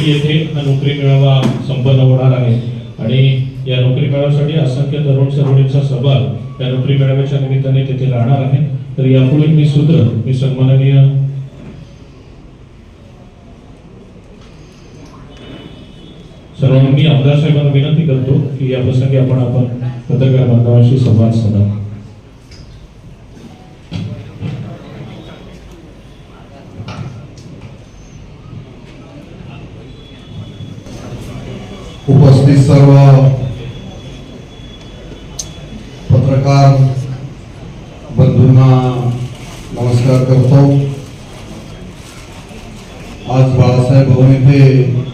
आपल्याला येथे हा नोकरी मेळावा संपन्न होणार आहे. आणि या नोकरी मेळाव्यासाठी असंख्य तरुण तरुणींचा सहभाग या नोकरी मेळाव्याच्या निमित्ताने तेथे राहणार आहे. तर यापुढे मी सूत्र मी सन्माननीय सर्वांना मी आमदार साहेबांना विनंती करतो की या प्रसंगी आपण आपण पत्रकार बांधवांशी संवाद साधा उपस्थित सर्व पत्रकार बंधूंना नमस्कार करतो आज बाळासाहेब भवन येथे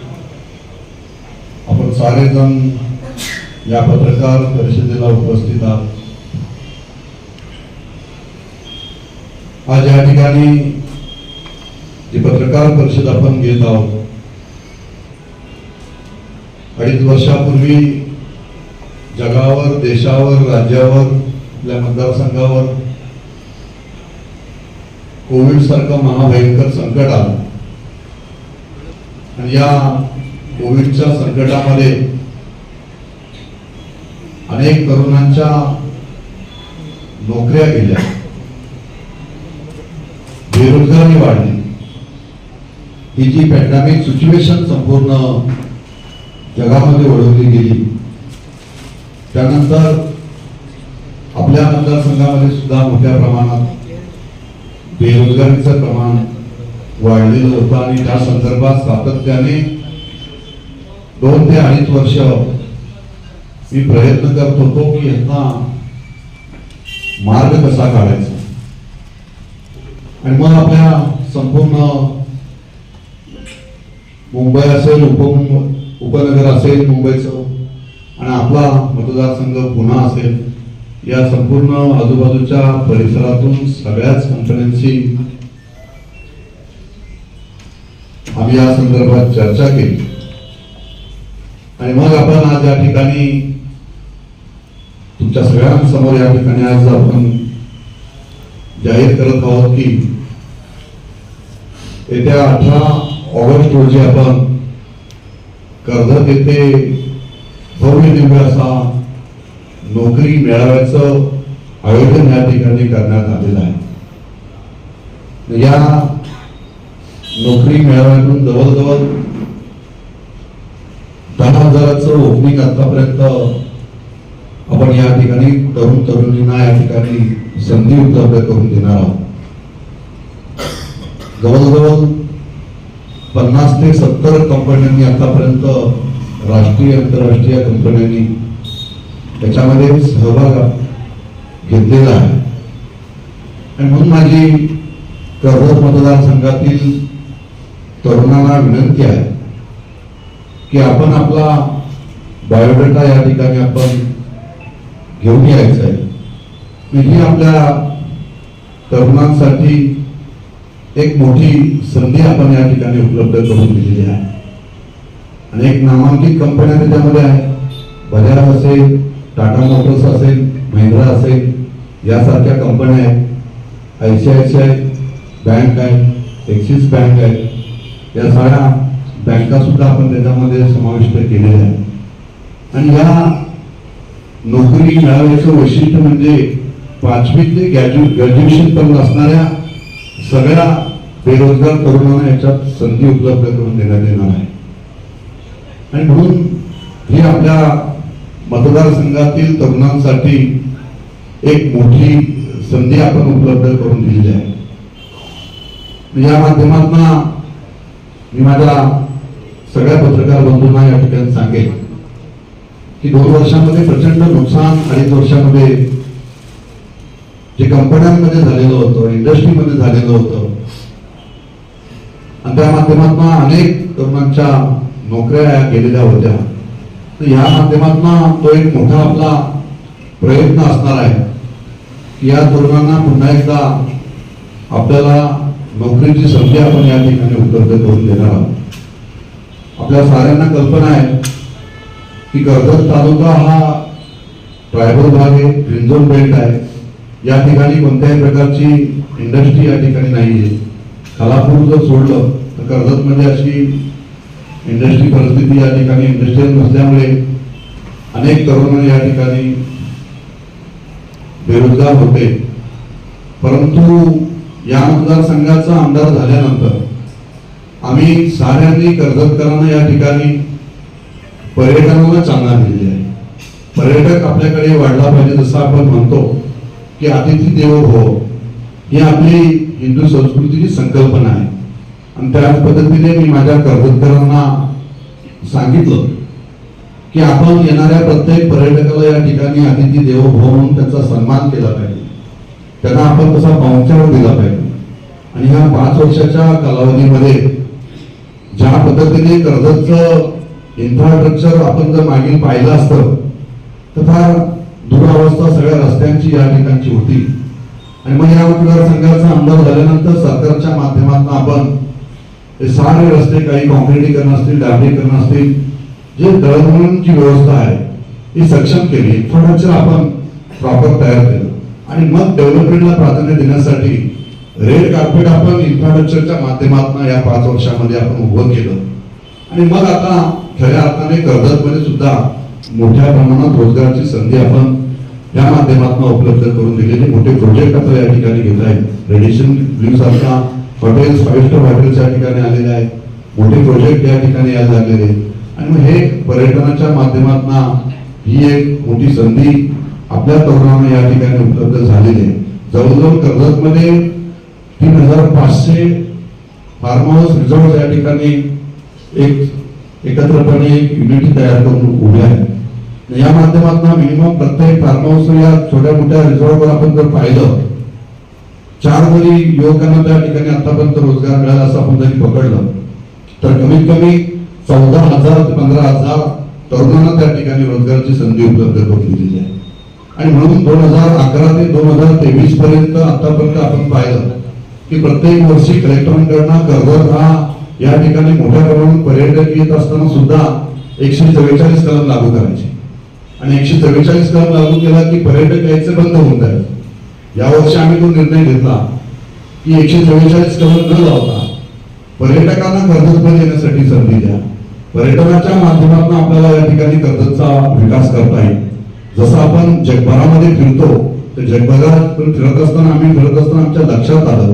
कार्यक्रम या पत्रकार परिषदेला उपस्थित आहात. आज या ठिकाणी जी पत्रकार परिषद आपण घेत आहोत अडीच वर्षापूर्वी जगावर देशावर राज्यावर आपल्या मतदारसंघावर कोविड सारखं महाभयंकर संकट आलं. आणि या कोविडच्या संकटामध्ये अनेक तरुणांच्या नोकऱ्या गेल्या. बेरोजगारी वाढली. ही जी पॅन्डेमिक सिच्युएशन संपूर्ण जगामध्ये ओढवली गेली त्यानंतर आपल्या मतदारसंघामध्ये सुद्धा मोठ्या प्रमाणात बेरोजगारीचं प्रमाण वाढलेलं होतं आणि त्या संदर्भात सातत्याने दोन ते अडीच वर्ष मी प्रयत्न करत होतो की यांना मार्ग कसा काढायचा. आणि मग आपल्या संपूर्ण मुंबई असेल उपमुंबई उपनगर असेल मुंबईचं आणि आपला मतदारसंघ पुन्हा असेल या संपूर्ण आजूबाजूच्या परिसरातून सगळ्याच कंपन्यांशी आम्ही या संदर्भात चर्चा केली. आणि मग आपण आज या ठिकाणी तुमच्या सगळ्यांसमोर या ठिकाणी आज आपण जाहीर करत आहोत की येत्या अठरा ऑगस्ट रोजी आपण कर्जत येथे भव्य दिव्य असा नोकरी मेळाव्याचं आयोजन या ठिकाणी करण्यात आलेलं आहे. या नोकरी मेळाव्यातून जवळजवळ दहा हजाराचं ओपनिंग आतापर्यंत आपण या ठिकाणी तरुण तरुणींना या ठिकाणी संधी उपलब्ध करून देणार आहोत. जवळजवळ पन्नास ते सत्तर कंपन्यांनी आतापर्यंत राष्ट्रीय आंतरराष्ट्रीय कंपन्यांनी त्याच्यामध्ये सहभाग घेतलेला आहे. आणि म्हणून माझी कर्जत मतदारसंघातील तरुणांना विनंती आहे की आपण आपला बायोडेटा या ठिकाणी आपण घेऊन यायचं आहे. ही आपल्या तरुणांसाठी एक मोठी संधी आपण या ठिकाणी उपलब्ध करून दिलेली आहे. अनेक नामांकित कंपन्या त्याच्यामध्ये आहेत बजाज असेल टाटा मोटर्स असेल महिंद्रा असेल यासारख्या कंपन्या आहेत. I C I C I bank आहे एक्सिस बँक आहे. या सगळ्या बँकासुद्धा आपण त्याच्यामध्ये समाविष्ट केलेल्या आहेत. आणि या नोकरी मिळाव्याचं वैशिष्ट्य म्हणजे पाचवी ते ग्रॅज्यु ग्रॅज्युएशन पर्यंत असणाऱ्या सगळ्या बेरोजगार तरुणांना याच्यात संधी उपलब्ध करून देण्यात येणार आहे. आणि म्हणून ही आपल्या मतदारसंघातील तरुणांसाठी एक मोठी संधी आपण उपलब्ध करून दिलेली आहे. या माध्यमातून मी माझ्या सगळ्या पत्रकार बंधूंना या ठिकाणी सांगेन. की दोन वर्षामध्ये प्रचंड नुकसान अडीच वर्षामध्ये जे कंपन्यांमध्ये झालेलं होतं इंडस्ट्रीमध्ये झालेलं होतं आणि त्या माध्यमातून अनेक तरुणांच्या नोकऱ्या गेलेल्या होत्या. तर या माध्यमातून तो एक मोठा आपला प्रयत्न असणार आहे की या तरुणांना पुन्हा एकदा आपल्याला नोकरीची संधी आपण या ठिकाणी उपलब्ध करून देणार आहोत. आपल्या साऱ्यांना कल्पना आहे की कर्जत तालुका हा ट्रायबल भाग आहे ग्रीन झोन बेल्ट आहे. या ठिकाणी कोणत्याही प्रकारची इंडस्ट्री या ठिकाणी नाही आहे खालापूर जर सोडलं तर कर्जतमध्ये अशी इंडस्ट्री परिस्थिती या ठिकाणी इंडस्ट्रीयल नसल्यामुळे अनेक तरुण या ठिकाणी बेरोजगार होते. परंतु या मतदारसंघाचा आमदार झाल्यानंतर आम्ही साऱ्यांनी कर्जतकरांना या ठिकाणी पर्यटनाला चालना दिलेली आहे. पर्यटक आपल्याकडे वाढला पाहिजे जसं आपण म्हणतो की अतिथी देवो हो ही आपली हिंदू संस्कृतीची संकल्पना आहे. आणि त्याच पद्धतीने मी माझ्या कर्जतकरांना सांगितलं की आपण येणाऱ्या प्रत्येक पर्यटकाला या ठिकाणी अतिथी देवो हो भव म्हणून त्यांचा सन्मान केला पाहिजे. त्यांना आपण तसा पाहुणचार दिला पाहिजे. आणि ह्या पाच वर्षाच्या कालावधीमध्ये ज्या पद्धतीने कर्जतचं इन्फ्रास्ट्रक्चर आपण जर मागील पाहिलं असतं तर फार दुरावस्था सगळ्या रस्त्यांची या ठिकाणची होती. आणि मग या मतदारसंघाचा आमदार झाल्यानंतर सरकारच्या माध्यमातून आपण हे सारे रस्ते काही कॉन्क्रिटीकरण असतील डांबरीकरण असतील जे दळणवळणची व्यवस्था आहे ही सक्षम केली. इन्फ्रास्ट्रक्चर आपण प्रॉपर तयार केलं. आणि मग डेव्हलपमेंटला प्राधान्य देण्यासाठी रेड कार्पेट आपण इन्फ्रास्ट्रक्चरच्या माध्यमातून या पाच वर्षामध्ये आपण उभं केलं. आणि मग आता खऱ्या अर्थाने कर्जतमध्ये सुद्धा मोठ्या प्रमाणात रोजगाराची संधी आपण या माध्यमातून उपलब्ध करून दिलेले मोठे प्रोजेक्ट आता या ठिकाणी घेत आहेत. रेडिएशन ब्ल्यू सारखा हॉटेल्स फाईव्ह स्टार हॉटेल्स या ठिकाणी आलेले आहेत. मोठे प्रोजेक्ट या ठिकाणी आज लागलेले आहेत. आणि मग हे पर्यटनाच्या माध्यमातून ही एक मोठी संधी आपल्या तरुणांना या ठिकाणी उपलब्ध झालेली आहे. जवळजवळ कर्जतमध्ये तीन हजार पाचशे फार्म हाऊस रिझॉर्ट या ठिकाणी एक एकत्रपणे एक युनिटी तयार करून उभे आहे. या माध्यमातून मिनिमम प्रत्येक फार्म हाऊस या छोट्या मोठ्या रिसॉर्टवर आपण जर पाहिलं चार जरी युवकांना त्या ठिकाणी आतापर्यंत रोजगार मिळाला असं आपण जरी पकडलं तर कमीत कमी चौदा हजार ते पंधरा हजार तरुणांना त्या ठिकाणी रोजगाराची संधी उपलब्ध करून दिलेली आहे. आणि म्हणून दोन हजार अकरा ते दोन हजार तेवीस पर्यंत आतापर्यंत आपण पाहिलं की प्रत्येक वर्षी कलेक्टरांकडनं कर्जत हा या ठिकाणी मोठ्या प्रमाणात पर्यटक येत असताना सुद्धा एकशे चव्वेचाळीस कलम लागू करायचे. आणि एकशे चव्वेचाळीस कलम लागू केला की पर्यटक यायचे बंद होऊन जाईल यावर्षी आम्ही तो निर्णय घेतला की एकशे चव्वेचाळीस कलम न लावता पर्यटकांना कर्जतमध्ये येण्यासाठी संधी द्या. पर्यटनाच्या माध्यमातून आपल्याला या ठिकाणी कर्जतचा विकास करता येईल. जसं आपण जगभरामध्ये फिरतो तर जगभरात फिरत असताना आम्ही फिरत असताना आमच्या लक्षात आलं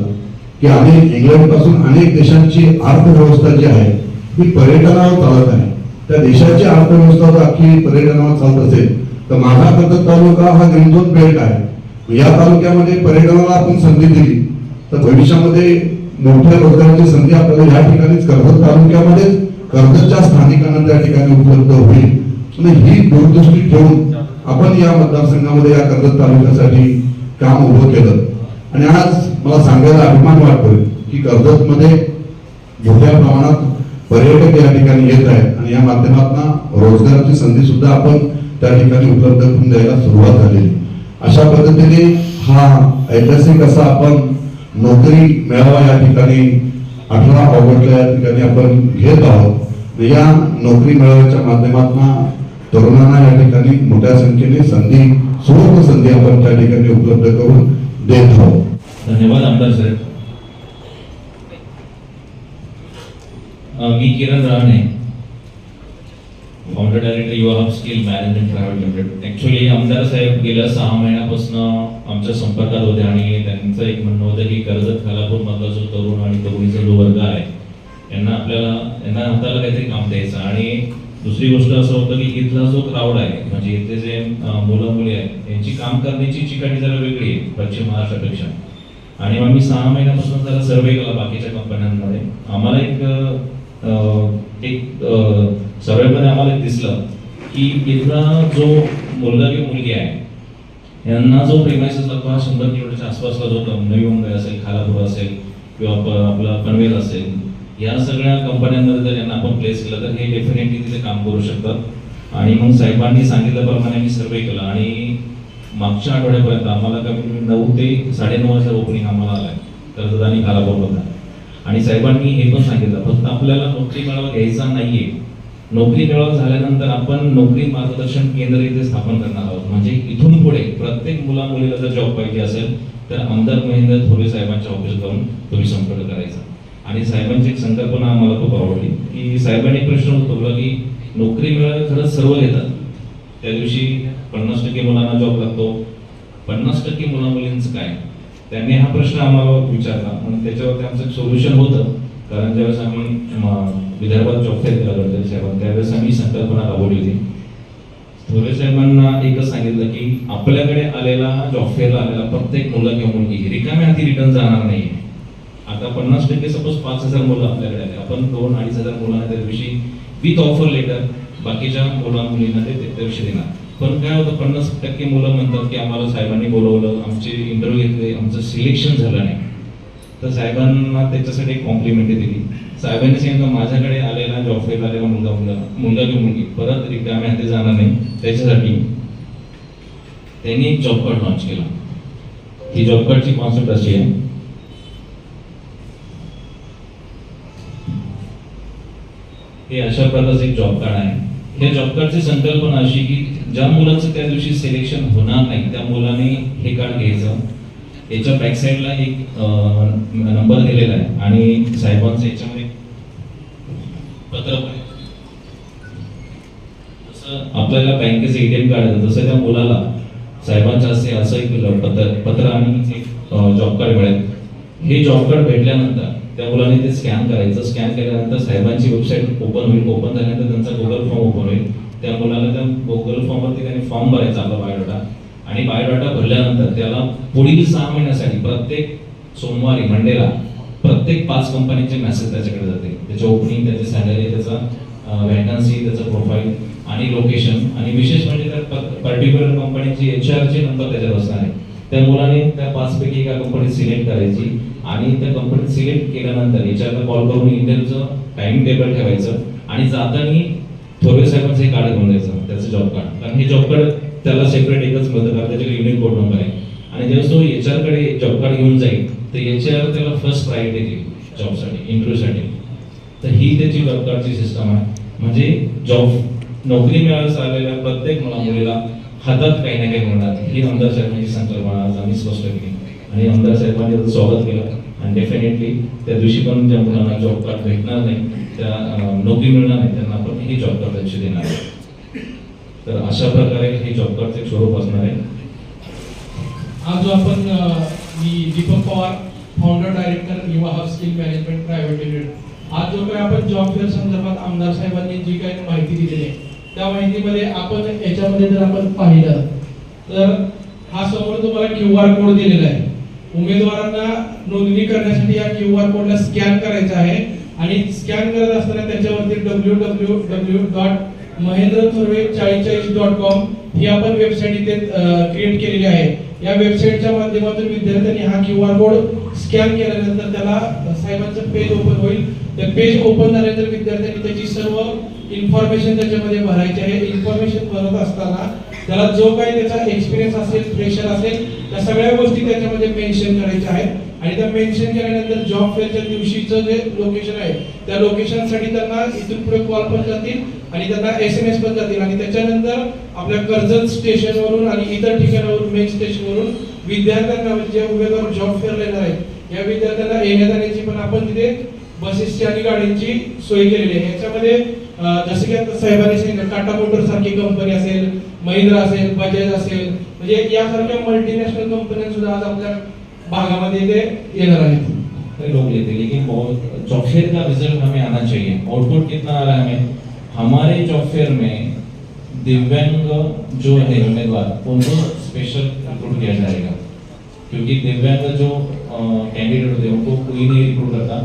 की अनेक इंग्लंडपासून अनेक देशांची अर्थव्यवस्था जी आहे ही पर्यटनावर चालत आहे. त्या देशाची अर्थव्यवस्था जर अख्खी पर्यटनावर चालत असेल तर माझा कर्जत तालुका हा ग्रीन झोन बेल्ट आहे. या तालुक्यामध्ये पर्यटनाला आपण संधी दिली तर भविष्यामध्ये मोठ्या रोजगाराची संधी आपल्याला या ठिकाणीच कर्जत तालुक्यामध्ये कर्जतच्या स्थानिकांना त्या ठिकाणी उपलब्ध होईल. आणि ही दूरदृष्टी ठेवून आपण या मतदारसंघामध्ये या कर्जत तालुक्यासाठी काम उभं केलं. आणि आज मला सांगायला अभिमान वाटतोय की कर्जतमध्ये मोठ्या प्रमाणात पर्यटक या ठिकाणी येत आहेत आणि या माध्यमातून रोजगाराची संधी सुद्धा आपण त्या ठिकाणी उपलब्ध करून द्यायला सुरुवात झालेली अशा पद्धतीने हा ऐतिहासिक असा आपण नोकरी मेळावा या ठिकाणी अठरा ऑगस्टला या ठिकाणी आपण घेत आहोत. या नोकरी मेळाव्याच्या माध्यमातून तरुणांना या ठिकाणी मोठ्या संख्येने संधी सुवर्ण संधी आपण त्या ठिकाणी उपलब्ध करून देत आहोत. धन्यवाद आमदार साहेब. मी Kiran Rahane. Founder director Yuva hub skill management private limited actually आमदार साहेब गेल्या सहा महिन्यापासून आमच्या संपर्कात होते आणि त्यांचं एक म्हणणं होतं की कर्जत खालापूर मधला जो तरुण आणि तरुणीचा जो वर्ग आहे यांना आपल्याला यांना हाताला काहीतरी काम द्यायचं. आणि दुसरी गोष्ट असं होतं की इथला जो क्राऊड आहे म्हणजे इथले जे मुलं मुली आहेत यांची काम करण्याची चिकाटी जरा वेगळी आहे पश्चिम महाराष्ट्रापेक्षा. आणि मग मी सहा महिन्यापासून त्याला सर्वे केला बाकीच्या कंपन्यांमध्ये आम्हाला एक एक सर्वेमध्ये आम्हाला एक दिसलं की इथला जो मुलगा किंवा मुलगी आहे यांना जो प्रेमायसिस लगभग शंभर किलोमीटरच्या आसपासला जो नवी मुंबई असेल खालापूर असेल किंवा आपला पनवेल असेल या सगळ्या कंपन्यांमध्ये जर यांना आपण प्लेस केलं तर हे डेफिनेटली तिथे काम करू शकतात. आणि मग साहेबांनी सांगितल्याप्रमाणे मी सर्वे केला आणि मागच्या आठवड्यापर्यंत आम्हाला कमी नऊ ते साडेनऊ वाजता ओपनिंग आम्हाला आलाय. कर्जत आणि खालापूरमधला आणि साहेबांनी हे पण सांगितलं फक्त आपल्याला नोकरी मेळावा घ्यायचा नाहीये. नोकरी मेळावा झाल्यानंतर आपण नोकरी मार्गदर्शन केंद्र इथे स्थापन करणार आहोत. म्हणजे इथून पुढे प्रत्येक मुला मुलीला जर जॉब पाहिजे असेल तर आमदार महेंद्र थोरे साहेबांच्या ऑफिस जाऊन तुम्ही संपर्क करायचा. आणि साहेबांची एक संकल्पना आम्हाला खूप आवडली की साहेबांनी एक प्रश्न उद्भवला की नोकरी मिळाली खरंच सर्व घेतात. त्या दिवशी पन्नास टक्के मुलांना जॉब लागतो. पन्नास टक्के मुला मुलींचं काय? त्यांनी हा प्रश्न आम्हाला विचारला. आणि त्याच्यावरती आमचं सोल्युशन होतं. कारण ज्यावेळेस आम्ही विदर्भात जॉब फेअर केला गडकरी त्यावेळेस आम्ही संकल्पना राबवली होती. थोरे साहेबांना एकच सांगितलं की आपल्याकडे आलेला जॉब फेअरला आलेला प्रत्येक मुलं किंवा मुलगी रिकाम्या हाती रिटर्न जाणार नाही आता पन्नास टक्के सपोज पाच हजार मुलं आपल्याकडे आले. आपण दोन अडीच हजार मुलांना त्या दिवशी विथ ऑफर लेटर बाकीच्या मुला मुलींना ते लक्ष देणार. पण काय होतं पन्नास टक्के मुलं म्हणतात की आम्हाला साहेबांनी बोलवलं आमचे इंटरव्ह्यू घेतले आमचं सिलेक्शन झालं नाही. तर साहेबांना त्याच्यासाठी एक कॉम्प्लिमेंटरी दिली. साहेबांनी सांगितलं माझ्याकडे आलेला जॉब आलेला मुलगा मुलगा मुलगा किंवा मुलगी परत रिकाम्या हाती जाणार नाही त्याच्यासाठी त्यांनी एक जॉब कार्ड लॉन्च केला. ही जॉब कार्डची कॉन्सेप्ट अशी आहे. हे अशा प्रकारचं एक जॉब कार्ड आहे. ह्या जॉब कार्डची संकल्पना अशी की ज्या मुलाचं त्या दिवशी सिलेक्शन होणार नाही त्या मुलाने हे कार्ड घ्यायचं. याच्या बॅक साईडला एक नंबर दिलेला आहे आणि साहेबांचं याच्यामध्ये पत्र जसं आपल्याला बँकेचं एटीएम कार्ड येतं तसं त्या मुलाला साहेबांच्या असे असं एक पत्र पत्र आणि एक जॉब कार्ड मिळेल. हे जॉब कार्ड भेटल्यानंतर त्या मुलाने ते स्कॅन करायचं. स्कॅन केल्यानंतर साहेबांची वेबसाईट ओपन होईल. ओपन झाल्यानंतर त्यांचा गुगल फॉर्म ओपन होईल. त्या मुलाला त्या गुगल फॉर्मवरती त्याने फॉर्म भरायचा आपला बायोडाटा आणि बायोडाटा भरल्यानंतर त्याला पुढील सहा महिन्यासाठी प्रत्येक सोमवारी मंडेला प्रत्येक पाच कंपनीचे मेसेज त्याच्याकडे जाते त्याचे ओपनिंग त्याची सॅलरी त्याचा वॅकन्सी त्याचं प्रोफाईल आणि लोकेशन आणि विशेष म्हणजे त्या पर्टिक्युलर कंपनीची एच आरचे नंबर त्याच्यात असणार आहे. त्या मुलाने त्या पाचपैकी एका कंपनीत सिलेक्ट करायची. आणि त्या कंपनीत सिलेक्ट केल्यानंतर याच्यावर कॉल करून इंटरव्ह्यूचं टाइम टेबल ठेवायचं आणि जाताना थोरवे साहेबांचं हे कार्ड घेऊन द्यायचं त्याचं जॉब कार्ड कारण हे जॉब कार्ड त्याला सेपरेट एकच मदत कारण त्याच्याकडे युनिक कोड नंबर आहे. आणि जेव्हा तो एच कडे जॉब कार्ड घेऊन जाईल तर एच आर त्याला फर्स्ट प्रायोरिटी देईल जॉबसाठी इंटरव्ह्यूसाठी तर ही त्याची जॉब कार्डची सिस्टम आहे. म्हणजे जॉब नोकरी मिळायला आलेल्या प्रत्येक मुला मुलीला हातात काही ना काही मिळणार ही आमदार साहेबांची संकल्पना आज आम्ही स्पष्ट केली. आणि आमदार साहेबांनी त्याचं स्वागत केलं. आणि डेफिनेटली त्या दिवशी पण ज्या मुलांना जॉब कार्ड भेटणार नाही त्या नोकरी मिळणार नाही त्यांना आपण हे जॉब कार्ड त्यांची देणार आहे. तर अशा प्रकारे हे जॉब कार्डचे स्वरूप असणार आहे. आज जो आपण मी Deepak Pawar founder director Yuva hub skill management private limited आज जो काही आपण जॉब फेअर संदर्भात आमदार साहेबांनी जी काही माहिती दिलेली आहे त्या माहितीमध्ये आपण याच्यामध्ये जर आपण पाहिलं तर हा समोर तुम्हाला क्यू आर कोड दिलेला आहे. उमेदवारांना नोंदणी करण्यासाठी या क्यू आर कोडला स्कॅन करायचा आहे. आणि स्कॅन करत असताना त्याच्यावरती W W W dot Mahendra Thorve चाळीस डॉट कॉम ही आपण वेबसाईट इथे क्रिएट केलेली आहे. या वेबसाईटच्या माध्यमातून विद्यार्थ्यांनी हा क्यू आर कोड स्कॅन केल्यानंतर त्याला साहेबांचं पेज ओपन होईल. त्या पेज ओपन झाल्यानंतर विद्यार्थ्यांनी त्याची सर्व इन्फॉर्मेशन त्याच्यामध्ये भरायची आहे. इन्फॉर्मेशन भरत असताना त्याला जो काही त्याचा एक्सपिरियन्स असेल प्रेशर असेल त्या सगळ्या गोष्टी त्याच्यामध्ये मेन्शन करायच्या आहेत. आणि त्या मेन्शन केल्यानंतर जॉब फेअरच्या दिवशीचं जे लोकेशन आहे त्या लोकेशनसाठी त्यांना इथून पुढे कॉल पण जातील आणि त्यांना एस एम एस पण जातील. आणि त्याच्यानंतर आपल्या कर्जत स्टेशनवरून आणि इतर ठिकाणावरून मेन स्टेशनवरून विद्यार्थ्यांना जे उमेदवार जॉब फेअर येणार आहेत या विद्यार्थ्यांना येण्या जाण्याची पण आपण तिथे बसेसची आणि गाड्यांची सोय केलेली आहे. याच्यामध्ये जसं की आता साहेबांनी सांगितलं, टाटा मोटर सारखी कंपनी असेल, महिंद्रा असेल, बजाज असेल, म्हणजे यासारख्या मल्टीनॅशनल कंपन्या सुद्धा आज आपल्या भागामध्ये इथे येणार आहेत. लोग लेते लेकिन जॉब फेयर का रिज़ल्ट हमें आना चाहिए? आउटपुट कितना आ रहा है हमें? हमारे जॉब फेयर में दिव्यांग जो है, उम्मीदवार, उनको स्पेशल रिक्रूट किया जाएगा। क्योंकि दिव्यांग जो कैंडिडेट होते हैं, उनको कोई नहीं रिक्रूट करता।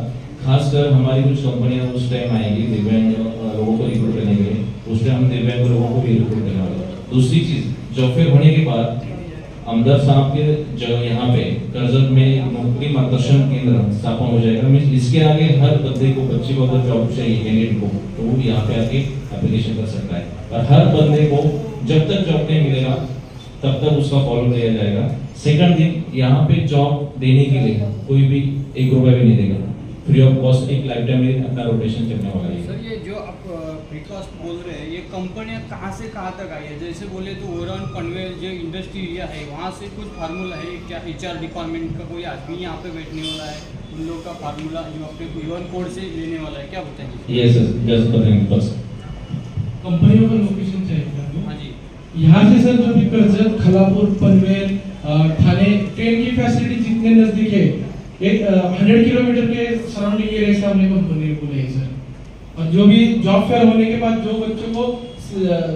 खासकर हमारी कुछ कंपनियाँ उस टाइम आएगी, दिव्यांग लोगों को रिक्रूट करने के लिए। उस टाइम हम दिव्यांग लोगों को भी रिक्रूट करने वाले दूसरी चीज़ जॉब होने के बाद आमदार साहब के जो यहाँ पे कर्जत में नौकरी मार्गदर्शन केंद्र स्थापन हो जाएगा। मीन्स इसके आगे हर बंदे को, बच्चे को अगर जॉब चाहिए कैंडिडेट को तो वो यहाँ पे आके एप्लीकेशन कर सकता है। और हर बंदे को जब तक जॉब नहीं मिलेगा, तब तक उसका फॉलो किया जाएगा। सेकंड थिंग यहाँ पे जॉब देने के लिए कोई भी एक रुपया भी नहीं देगा। फ्री ऑफ़ कॉस्ट एक लाइफ टाइम में अपना रोटेशन चलने वाला है। सर ये जो आप फ्री कॉस्ट बोल रहे हैं ये कंपनियाँ कहाँ से कहाँ तक आई है? जैसे बोले तो ओरन पनवेल जो इंडस्ट्री एरिया है वहाँ से कुछ फार्मूला है? क्या एच डिपार्टमेंट का कोई आदमी यहाँ पे बैठने वाला है? उन लोग का फार्मूला जो अपने यूएन कोड से लेने वाला है क्या बताएँगे? ये सर जस्ट बताएँगे बस कंपनियों का लोकेशन चाहिए हाँ जी। यहाँ से सर जो भी कर्जत खलापुर पनवेल थाने ट्रेन की फैसिलिटी जितने नज़दीक है एक हंड्रेड किलोमीटर के सराउंडिंग के रेस हमने कंपनी बोले है सर और जो भी जॉब फेअर होने के बाद जो बच्चों को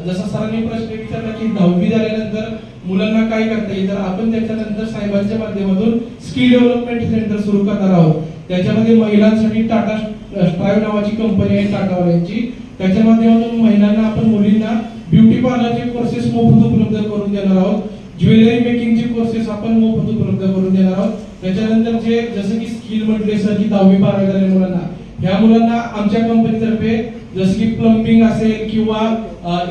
जसा सरांनी प्रश्न विचारला की दहावी झाल्यानंतर मुलांना काय करता येईल तर आपण त्याच्यानंतर साहेबांच्या माध्यमातून स्किल डेव्हलपमेंट सेंटर सुरू करणार आहोत. त्याच्यामध्ये महिलांसाठी टाटा स्ट्राईव्ह नावाची कंपनी आहे टाटावाल्यांची त्याच्या माध्यमातून महिलांना आपण मुलींना ब्युटी पार्लरचे कोर्सेस मोफत उपलब्ध करून देणार आहोत. ज्वेलरी मेकिंगचे कोर्सेस आपण मोफत उपलब्ध करून देणार आहोत. त्याच्यानंतर जे जसं की स्किल म्हटले सर की दहावी बारावी झालेल्या मुलांना ह्या मुलांना आमच्या कंपनीतर्फे जसं की प्लंबिंग असेल किंवा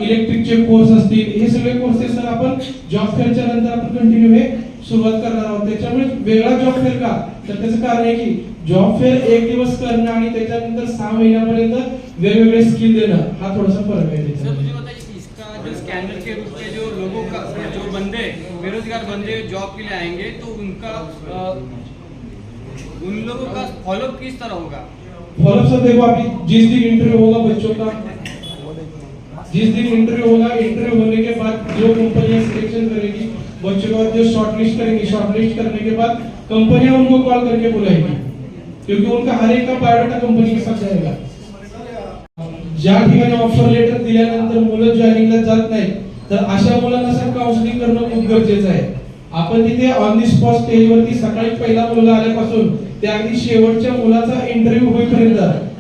इलेक्ट्रिकचे कोर्स असतील हे सगळे कोर्सेस सर आपण जॉब फेअरच्या नंतर आपण कंटिन्यू हे सुरुवात करणार आहोत. त्याच्यामुळे वेगळा जॉब फेअर का? तर त्याचं कारण आहे की जॉब फेअर एक दिवस करणं आणि त्याच्यानंतर सहा महिन्यापर्यंत वेगवेगळे स्किल देणं हा थोडासा फरक आहे सर म्हणजे जो जो बंदे बेरोजगार बंदे जॉब के लिए आएंगे तो उनका उन लोगों का फॉलोअप किस तरह होगा? फॉलोअप सर देखो अभी जिस दिन इंटरव्यू होगा बच्चों का जिस दिन इंटरव्यू होगा इंटरव्यू होने के बाद जो कंपनियां सिलेक्शन करेगी बच्चों का जो शॉर्टलिस्ट करेंगी शॉर्टलिस्ट करने के बाद कंपनियां उनको कॉल करके बुलाएगी क्योंकि उनका हर एक का बायोडाटा कंपनी के साथ जाएगा। ज्या ठिकाणी ऑफर लेटर दिल्यानंतर मुलं जॉईनिंगला जात नाही तर अशा मुलांना सर काउन्सिलिंग करणं खूप गरजेचं आहे. आपण तिथे ऑन दी स्पॉट स्टेजवरती सकाळी पहिला मुलगा आल्यापासून ते अगदी शेवटच्या मुलाचा इंटरव्ह्यू होईपर्यंत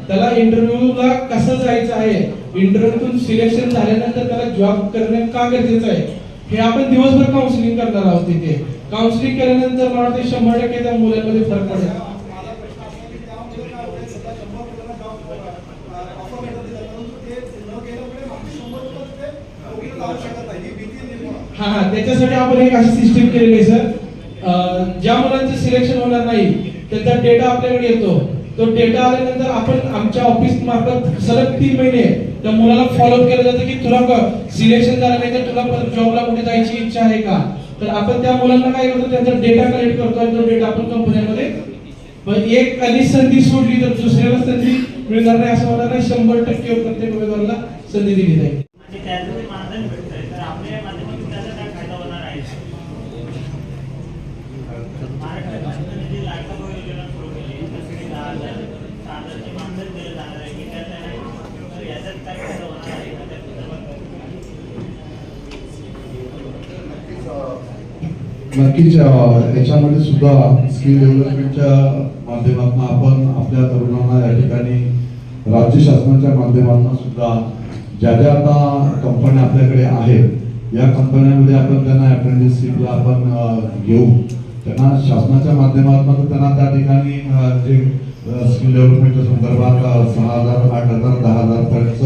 त्याला इंटरव्ह्यूला कसं जायचं आहे? इंटरव्ह्यूतून सिलेक्शन झाल्यानंतर त्याला जॉब करणे का गरजेचं आहे? हे आपण दिवसभर काउन्सिलिंग करणार आहोत तिथे. काउन्सिलिंग केल्यानंतर मला वाटतं शंभर टक्के त्या मुलांमध्ये फरक पडेल. हा हा त्याच्यासाठी आपण एक अशी सिस्टीम केलेली आहे सर ज्या मुलांचं सिलेक्शन होणार नाही त्यांचा डेटा आपल्याकडे येतो. तो डेटा आल्यानंतर आपण आमच्या ऑफिस मार्फत सलग तीन महिने त्या मुलाला फॉलोअप केलं जातं की तुला सिलेक्शन झालं नाही तर तुला जॉबला कुठे जायची इच्छा आहे का? तर आपण त्या मुलांना काय करतो त्यांचा डेटा कलेक्ट करतो आणि तो डेटा आपण कंपन्यांमध्ये एक आणि संधी सोडली तर दुसऱ्याला संधी मिळणार नाही असं होणार नाही. शंभर टक्के प्रत्येक उमेदवाराला संधी दिली जाईल. नक्कीच याच्यामध्ये सुद्धा स्किल डेव्हलपमेंटच्या माध्यमातून आपण आपल्या तरुणांना या ठिकाणी राज्य शासनाच्या माध्यमातून सुद्धा ज्या ज्या आता कंपन्या आपल्याकडे आहेत या कंपन्यांमध्ये आपण त्यांना अप्रेंटिसशिपला आपण घेऊ. त्यांना शासनाच्या माध्यमातून त्यांना त्या ठिकाणी जे स्किल डेव्हलपमेंटच्या संदर्भात सहा हजार आठ हजार दहा हजारपर्यंत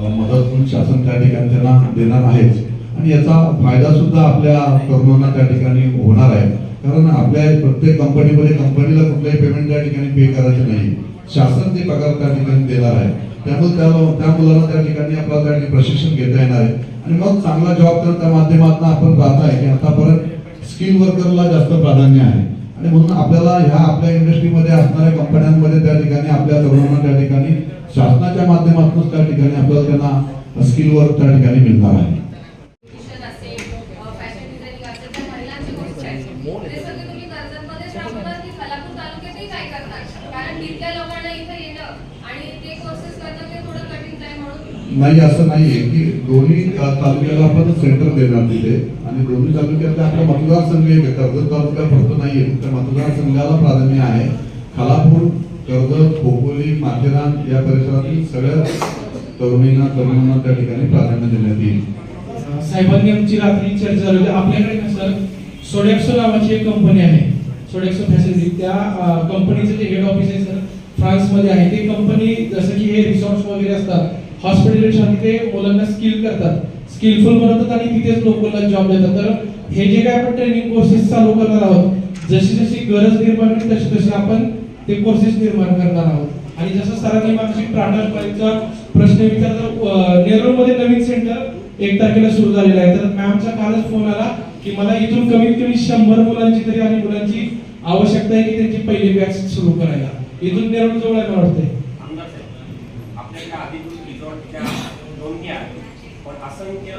मदत म्हणून शासन त्या ठिकाणी त्यांना देणार आहेच आणि याचा फायदा सुद्धा आपल्या तरुणांना त्या ठिकाणी होणार आहे. कारण आपल्या प्रत्येक कंपनीमध्ये कंपनीला कुठलंही पेमेंट त्या ठिकाणी पे करायचं नाही. शासन ते पगार त्या ठिकाणी देणार आहे. त्यामुळे त्या त्या मुलांना त्या ठिकाणी आपल्याला त्या ठिकाणी प्रशिक्षण घेता येणार आहे. आणि मग चांगला जॉब तर त्या माध्यमातून आपण पाहताय की आतापर्यंत स्किल वर्करला जास्त प्राधान्य आहे. आणि म्हणून आपल्याला ह्या आपल्या इंडस्ट्रीमध्ये असणाऱ्या कंपन्यांमध्ये त्या ठिकाणी आपल्या तरुणांना त्या ठिकाणी शासनाच्या माध्यमातूनच त्या ठिकाणी आपल्याला त्यांना स्किल वर्क त्या ठिकाणी मिळणार आहे ट्युशन असेल फॅशन डिझायनिंग असेल तर महिलांचे कोर्स आहेत ते सगळे तुम्ही कर्जतमध्येच राबवणार की खालापूर तालुक्यातही काय करणार कारण तिथल्या लोकांना इथं येणं आणि ते कोर्सेस करणं ते थोडं कठीण आहे म्हणून. नाही असं नाहीये की दोन्ही तालुक्याला आपण सेंटर देणार तिथे आणि दोन्ही तालुक्यातले आपला मतदारसंघ एक. कर्जत तालुका फक्त नाहीये त्या मतदारसंघाला प्राधान्य आहे. खालापूर कर्जत खोपोली माथेरान या परिसरातील सगळ्या तरुणींना तरुणांना त्या ठिकाणी प्राधान्य देण्यात येईल. साहेबांनी आमची रात्री चर्चा झाली होती आपल्याकडे कसं सोडेक्सो नावाची एक कंपनी आहे. Sodexo facility. त्या कंपनीचं जे हेड ऑफिस आहे सर फ्रान्समध्ये आहे. ते कंपनी जसं की हे रिसॉर्ट्स वगैरे असतात हॉस्पिटल ते मुलांना स्किल करतात. स्किलफुल बनवतात आणि तिथेच लोकांना जॉब देतात. तर हे जे काय आपण ट्रेनिंग कोर्सेस चालू करणार आहोत जशी जशी गरज निर्माण होईल तशी तशी आपण ते कोर्सेस निर्माण करणार आहोत. आणि जसं सरांनी मागची टाटा प्रश्न विचारला नेरूळमध्ये नवीन सेंटर एक तारखेला सुरू झालेला आहे. तर मॅमचा कालच फोन आला की मला इथून कमीत कमी शंभर मुलांची तरी आणि मुलांची आवश्यकता आहे की त्यांची पहिली बॅच सुरू करायला. इथून नेरूळ जवळ आहे मला वाटतंय. आमदार साहेब आपल्याकडे अधिकृत रिसॉर्टच्या नोंदणी आहेत. पण असंख्य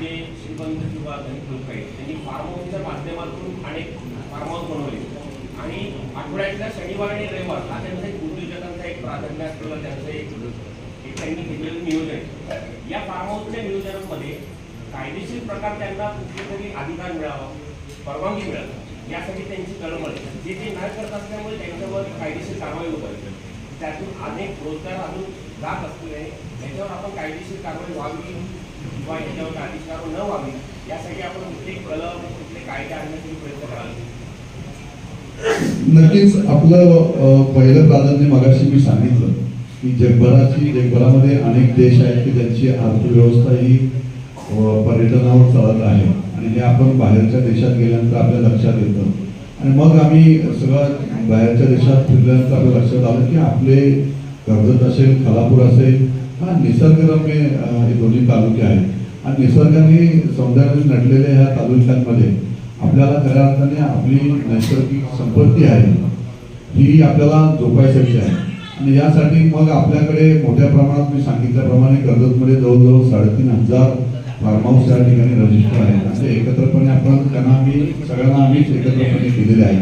जे श्रीमंत किंवा गरीब लोक आहेत त्यांनी फार्म हाऊसच्या माध्यमातून अनेक फार्म हाऊस बनवले. आणि आठवड्यातल्या शनिवार आणि रविवार हा त्यांचा एक उद्योजकांचा एक प्राधान्य असलेला त्यांचं एक त्यांनी केलेलं नियोजन आहे. या फार्म हाऊसच्या नियोजनामध्ये कायदेशीर प्रकार त्यांना कुठले तरी अधिकार मिळावा परवानगी मिळावी. यासाठी त्यांची तळमळ आहे. जे ते नाही करत असल्यामुळे त्यांच्यावर कायदेशीर कारवाई होत आहे त्यातून अनेक रोजगार अजून जात असलेले याच्यावर आपण कायदेशीर कारवाई व्हावी किंवा याच्यावर कायदेशीर कारवाई न व्हावी यासाठी आपण कुठले कलम कुठले कायदे आणण्यासाठी प्रयत्न करावे नक्कीच आपलं पहिलं प्राधान्य मगाशी मी सांगितलं की जगभराची जगभरामध्ये अनेक देश आहेत की ज्यांची अर्थव्यवस्था ही पर्यटनावर चालत आहे. आणि हे आपण बाहेरच्या देशात गेल्यानंतर आपल्या लक्षात येतं. आणि मग आम्ही सगळं बाहेरच्या देशात फिरल्यानंतर आपल्या लक्षात आलं की आपले कर्जत असेल खालापूर असेल हा निसर्गरम्य हे दोन्ही तालुके आहेत. आणि निसर्गाने सौंदर्याने नटलेल्या ह्या तालुक्यांमध्ये आपल्याला खऱ्या अर्थाने आपली नैसर्गिक संपत्ती आहे. ही आपल्याला जोपायसाठी आहे. आणि यासाठी मग आपल्याकडे मोठ्या प्रमाणात मी सांगितल्याप्रमाणे कर्जतमध्ये जवळजवळ साडेतीन हजार फार्म हाऊस या ठिकाणी रजिस्टर आहेत असे म्हणजे एकत्रपणे आपण त्यांना आम्ही सगळ्यांना आम्हीच एकत्रपणे केलेले आहे.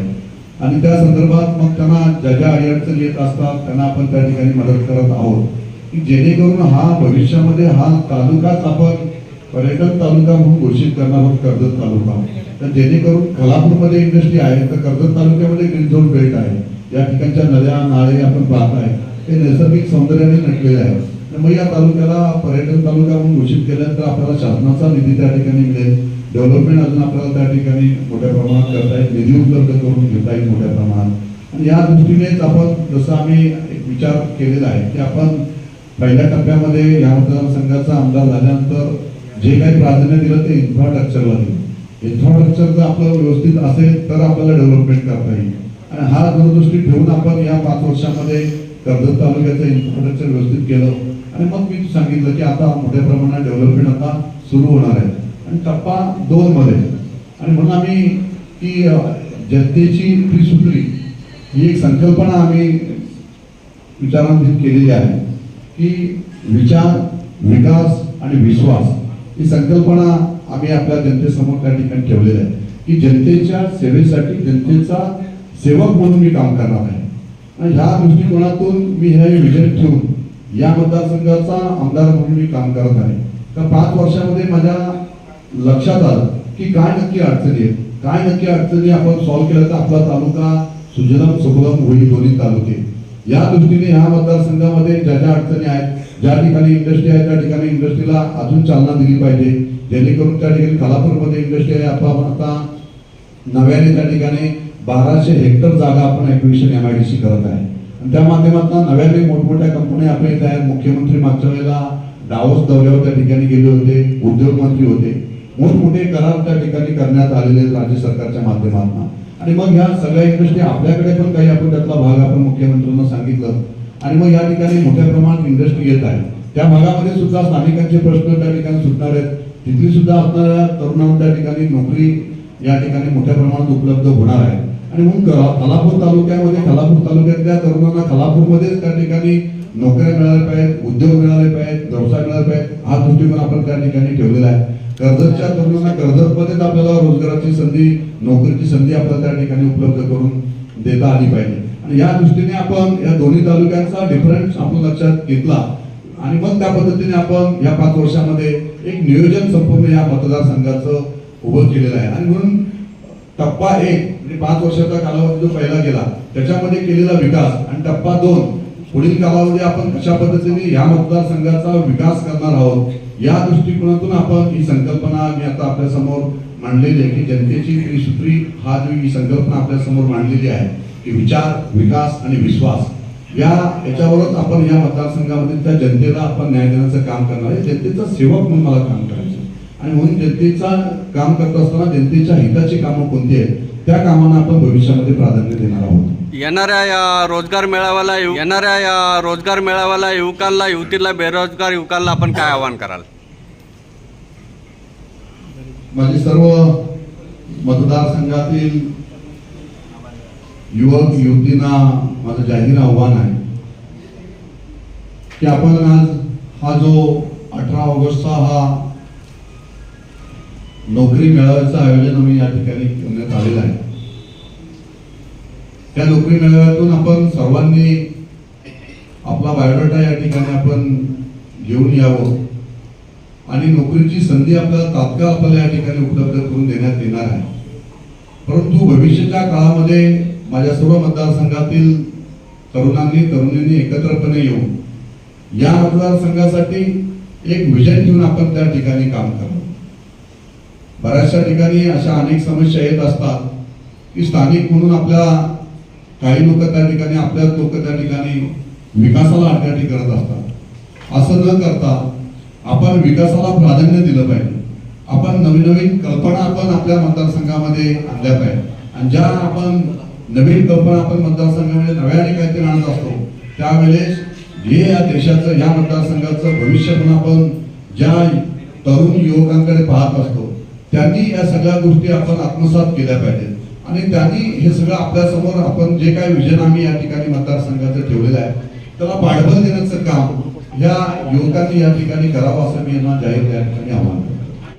आणि त्या संदर्भात मग त्यांना ज्या ज्या अडीअडचणी येत असतात त्यांना आपण त्या ठिकाणी मदत करत आहोत. की जेणेकरून हा भविष्यामध्ये हा तालुकाच आपण पर्यटन तालुका म्हणून घोषित करणार आहोत कर्जत तालुका. तर जेणेकरून कोल्हापूरमध्ये इंडस्ट्री आहे तर कर्जत तालुक्यामध्ये ग्रीनझोन बेल्ट आहे. या ठिकाणच्या नद्या नाळे आपण पाहताय ते नैसर्गिक सौंदर्याने नटलेले आहेत मग या तालुक्याला पर्यटन तालुका म्हणून घोषित केल्यानंतर आपल्याला शासनाचा निधी त्या ठिकाणी मिळेल. डेव्हलपमेंट अजून आपल्याला त्या ठिकाणी मोठ्या प्रमाणात करता येईल. निधी उपलब्ध करून घेता येईल मोठ्या प्रमाणात. आणि या दृष्टीनेच आपण जसं आम्ही एक विचार केलेला आहे की आपण पहिल्या टप्प्यामध्ये या मतदारसंघाचा आमदार झाल्यानंतर जे काही प्राधान्य दिलं ते इन्फ्रास्ट्रक्चरला दिलं. इन्फ्रास्ट्रक्चर जर आपलं व्यवस्थित असेल तर आपल्याला डेव्हलपमेंट करता येईल. आणि हा दूरदृष्टी ठेवून आपण या पाच वर्षामध्ये कर्जत तालुक्याचं इन्फ्रास्ट्रक्चर व्यवस्थित केलं. आणि मग मी सांगितलं की आता मोठ्या प्रमाणात डेव्हलपमेंट आता सुरू होणार आहे. आणि टप्पा दोनमध्ये आणि म्हणून आम्ही की जनतेची त्रिसूत्री ही एक संकल्पना आम्ही विचारांची केलेली आहे की विचार विकास आणि विश्वास ही संकल्पना आम्ही आपल्या जनतेसमोर त्या ठिकाणी ठेवलेल्या आहे. की जनतेच्या सेवेसाठी जनतेचा सेवक म्हणून मी काम करणार आहे. आणि ह्या दृष्टिकोनातून मी हे विजय ठेवून या मतदारसंघाचा आमदार म्हणून मी काम करत आहे. तर पाच वर्षामध्ये माझ्या लक्षात आलं की काय नक्की अडचणी आहेत. काय नक्की अडचणी आपण सॉल्व्ह केल्या तर आपला तालुका सुजलम सुफलाम होईल दोन्ही तालुके. या दृष्टीने ह्या मतदारसंघामध्ये ज्या ज्या अडचणी आहेत ज्या ठिकाणी इंडस्ट्री आहे त्या ठिकाणी इंडस्ट्रीला अजून चालना दिली पाहिजे. जेणेकरून त्या ठिकाणी खालापूरमध्ये इंडस्ट्री आहे. आपण आता नव्याने त्या ठिकाणी बाराशे हेक्टर जागा आपण acquisition M I D C करत आहे. आणि त्या माध्यमातून नव्याने मोठमोठ्या कंपन्या आपल्या इथे आहेत. मुख्यमंत्री मागच्या वेळेला डावोस दौऱ्यावर त्या ठिकाणी गेले होते. उद्योगमंत्री होते. मोठमोठे करार त्या ठिकाणी करण्यात आलेले आहेत राज्य सरकारच्या माध्यमातून. आणि मग ह्या सगळ्या इंडस्ट्री आपल्याकडे पण काही आपण त्यातला भाग आपण मुख्यमंत्र्यांना सांगितलं. आणि मग या ठिकाणी मोठ्या प्रमाणात इंडस्ट्री येत आहे. त्या भागामध्ये सुद्धा स्थानिकांचे प्रश्न त्या ठिकाणी सुटणार आहेत. तिथली सुद्धा असणाऱ्या तरुणांना त्या ठिकाणी नोकरी या ठिकाणी मोठ्या प्रमाणात उपलब्ध होणार आहे. आणि म्हणून कला- खालापूर तालुक्यामध्ये खालापूर तालुक्यातल्या तरुणांना खालापूरमध्येच त्या ठिकाणी नोकऱ्या मिळाल्या पाहिजेत उद्योग मिळाले पाहिजेत व्यवसाय मिळाले पाहिजेत. हा दृष्टिकोन आपण त्या ठिकाणी ठेवलेला आहे. कर्जतच्या तरुणांना कर्जतमध्येच आपल्याला रोजगाराची संधी नोकरीची संधी आपल्याला त्या ठिकाणी उपलब्ध करून देता आली पाहिजे. आणि या दृष्टीने आपण या दोन्ही तालुक्यांचा डिफरन्स आपण लक्षात घेतला. आणि मग त्या पद्धतीने आपण या पाच वर्षामध्ये एक नियोजन संपूर्ण या मतदारसंघाचं उभं केलेलं आहे. आणि म्हणून टप्पा एक आणि पाच वर्षाचा कालावधी जो पहिला गेला त्याच्यामध्ये केलेला विकास आणि टप्पा दोन पुढील कालावधी आपण कशा पद्धतीने या मतदारसंघाचा विकास करणार आहोत या दृष्टिकोनातून आपण ही संकल्पना मी आता आपल्यासमोर मांडलेली आहे की जनतेची त्रिसूत्री हा जो ही संकल्पना आपल्यासमोर मांडलेली आहे की विचार विकास आणि विश्वास या याच्यावरच आपण या मतदारसंघामध्ये त्या जनतेला आपण न्याय देण्याचं काम करणार आहे जनतेचा सेवक म्हणून मला काम करायचं आणि म्हणून जनतेचा काम करत असताना जनतेच्या हिताची कामं कोणती आहेत? त्या कामांना आपण भविष्यामध्ये प्राधान्य देणार आहोत. येणाऱ्या या रोजगार मेळाव्याला येऊ येणाऱ्या या रोजगार मेळाव्याला युवकांना युवतीला बेरोजगार युवकांना आपण काय आवाहन कराल? माझे सर्व मतदारसंघातील युवक युवतींना माझं जाहीर आव्हान आहे की आपण आज हा जो अठरा ऑगस्टचा हा नोकरी मेळाव्याचं आयोजन आम्ही या ठिकाणी करण्यात आलेलं आहे. त्या नोकरी मेळाव्यातून आपण सर्वांनी आपला बायोडाटा या ठिकाणी आपण घेऊन यावं आणि नोकरीची संधी आपल्याला तात्काळ आपल्याला या ठिकाणी उपलब्ध करून देण्यात येणार आहे. परंतु भविष्याच्या काळामध्ये माझ्या सर्व मतदारसंघातील तरुणांनी तरुणींनी एकत्रपणे येऊन या मतदारसंघासाठी एक विजन घेऊन आपण त्या ठिकाणी काम करावं. बऱ्याचशा ठिकाणी अशा अनेक समस्या येत असतात की स्थानिक म्हणून आपल्या काही लोक त्या ठिकाणी आपल्याच लोक त्या ठिकाणी विकासाला अडचणी करत असतात. असं न करता आपण विकासाला प्राधान्य दिलं पाहिजे. आपण नवीन नवीन कल्पना आपण आपल्या मतदारसंघामध्ये आणल्या पाहिजे. आणि ज्या आपण नवीन कल्पना आपण मतदारसंघामध्ये नव्याने काहीतरी आणत असतो त्यावेळेस जे या देशाचं या मतदारसंघाचं भविष्य म्हणून आपण ज्या तरुण युवकांकडे पाहत असतो त्यांनी या सगळ्या गोष्टी आपण आत्मसात केल्या पाहिजेत. आणि त्यांनी हे सगळं आपल्यासमोर आपण जे काही विजन आम्ही या ठिकाणी मतदारसंघाचं ठेवलेलं आहे त्याला पाठबळ देण्याचं काम या युवकांनी या ठिकाणी करावं असं मी यांना जाहीर या ठिकाणी आव्हान